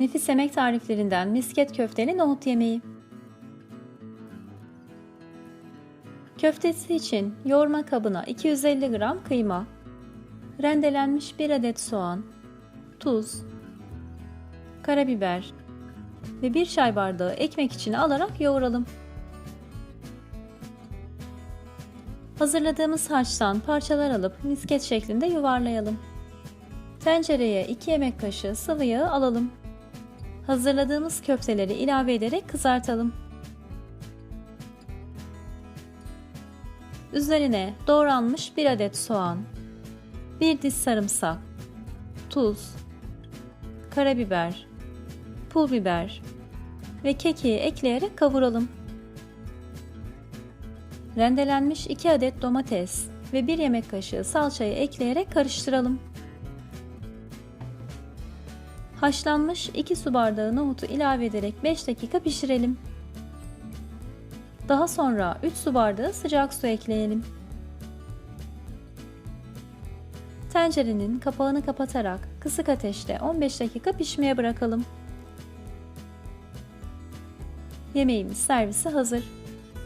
Nefis yemek tariflerinden misket köfteli nohut yemeği. Köftesi için yoğurma kabına 250 gram kıyma, rendelenmiş 1 adet soğan, tuz, karabiber ve 1 çay bardağı ekmek içine alarak yoğuralım. Hazırladığımız harçtan parçalar alıp misket şeklinde yuvarlayalım. Tencereye 2 yemek kaşığı sıvı yağı alalım. Hazırladığımız köfteleri ilave ederek kızartalım. Üzerine doğranmış 1 adet soğan, 1 diş sarımsak, tuz, karabiber, pul biber ve kekiği ekleyerek kavuralım. Rendelenmiş 2 adet domates ve 1 yemek kaşığı salçayı ekleyerek karıştıralım. Haşlanmış 2 su bardağı nohutu ilave ederek 5 dakika pişirelim. Daha sonra 3 su bardağı sıcak su ekleyelim. Tencerenin kapağını kapatarak kısık ateşte 15 dakika pişmeye bırakalım. Yemeğimiz servise hazır.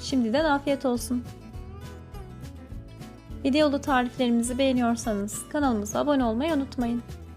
Şimdiden afiyet olsun. Videolu tariflerimizi beğeniyorsanız kanalımıza abone olmayı unutmayın.